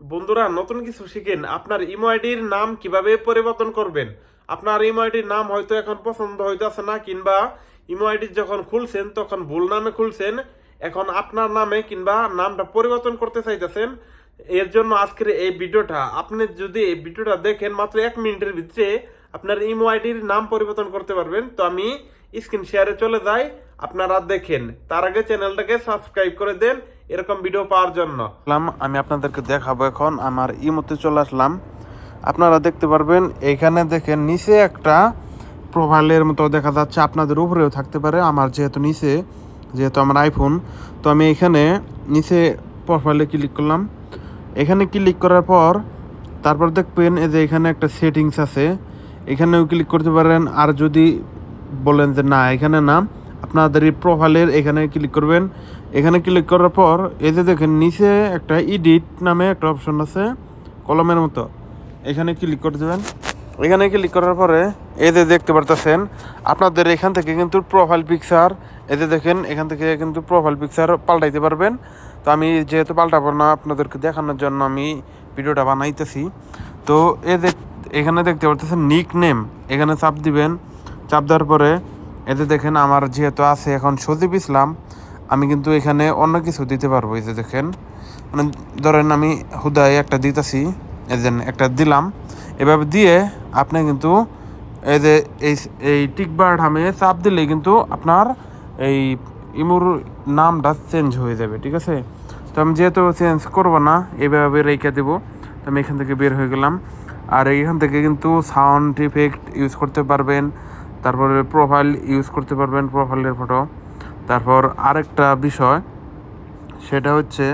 বন্ধুরা, নতুন কিছু শিখেন। আপনার ইমো আইডির নাম কীভাবে পরিবর্তন করবেন? আপনার ইমো আইডির নাম হয়তো এখন পছন্দ হইতেছে না, কিংবা ইমো আইডি যখন খুলছেন, তখন ভুল নামে খুলছেন। এখন আপনার নামে কিংবা নামটা পরিবর্তন করতে চাইতেছেন। এর জন্য আজকের এই ভিডিওটা, আপনি যদি এই ভিডিওটা দেখেন মাত্র এক মিনিটের ভিতরে, আপনার ইমো আইডির নাম পরিবর্তন করতে পারবেন। তো আমি স্ক্রিন শেয়ারে চলে যাই, আপনারা দেখেন। তার আগে চ্যানেলটাকে সাবস্ক্রাইব করে দেন এরকম ভিডিও পাওয়ার জন্য। আমি আপনাদেরকে দেখাবো এখন, আমার ইমোতে চলে আসলাম। আপনারা দেখতে পারবেন, এখানে দেখেন নিচে একটা প্রোফাইলের মতো দেখা যাচ্ছে, আপনাদের উপরেও থাকতে পারে, আমার যেহেতু নিচে, যেহেতু আমার আইফোন তো আমি এখানে নিচে প্রোফাইলে ক্লিক করলাম। এখানে ক্লিক করার পর, তারপর দেখবেন এই যে এখানে একটা সেটিংস আছে, এখানেও ক্লিক করতে পারেন, আর যদি বলেন যে না, এখানে না আপনাদের এই প্রোফাইলের এখানে ক্লিক করবেন। এখানে ক্লিক করার পর এই যে দেখেন, নিচে একটা ইডিট নামে একটা অপশন আছে, কলমের মতো। এখানে ক্লিক করে দেবেন। এখানে ক্লিক করার পরে যে দেখতে পারতেছেন, আপনাদের এখান থেকে কিন্তু প্রোফাইল পিকচার যে দেখেন, এখান থেকে কিন্তু প্রোফাইল পিকচার পাল্টাইতে পারবেন। তো আমি যেহেতু পাল্টাবো না আপনাদেরকে দেখানোর জন্য আমি ভিডিওটা বানাইতেছি। তো যে এখানে দেখতে পারতেছেন নিক নেম এখানে চাপ দিবেন। চাপ দেওয়ার পরে এতে দেখেন, আমার যেহেতু আছে এখন সজীব ইসলাম, আমি কিন্তু এখানে অন্য কিছু দিতে পারব, এই যে দেখেন। মানে ধরেন আমি হুদায় একটা দিতেছি, এই যে একটা দিলাম। এভাবে দিয়ে আপনি কিন্তু এই যে এই এই টিকবার হামে চাপ দিলেই কিন্তু আপনার এই ইমুর নামটা চেঞ্জ হয়ে যাবে, ঠিক আছে? তো আমি যেহেতু চেঞ্জ করব না এইভাবে রেখে দেবো। তো আমি এখান থেকে বের হয়ে গেলাম। আর এইখান থেকে কিন্তু সাউন্ড ইফেক্ট ইউজ করতে পারবেন। তারপরে প্রোফাইল ইউজ করতে পারবেন প্রোফাইলের ফটো তারপর আরেকটা বিষয়, সেটা হচ্ছে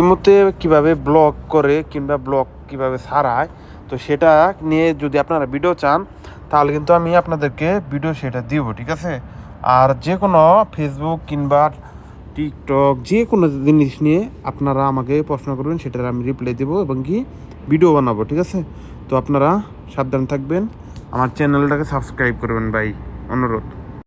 ইমোতে কীভাবে ব্লগ করে কিংবা ব্লগ কীভাবে সারায়, তো সেটা নিয়ে যদি আপনারা ভিডিও চান, তাহলে কিন্তু আমি আপনাদেরকে ভিডিও সেটা দিব, ঠিক আছে? আর যে কোনো ফেসবুক কিংবা টিকটক যে কোনো জিনিস নিয়ে আপনারা আমাকে প্রশ্ন করবেন, সেটার আমি রিপ্লাই দেবো এবং কি ভিডিও বানাবো, ঠিক আছে? তো আপনারা সাবধান থাকবেন। আমার চ্যানেলটাকে সাবস্ক্রাইব করবেন ভাই অনুরোধ।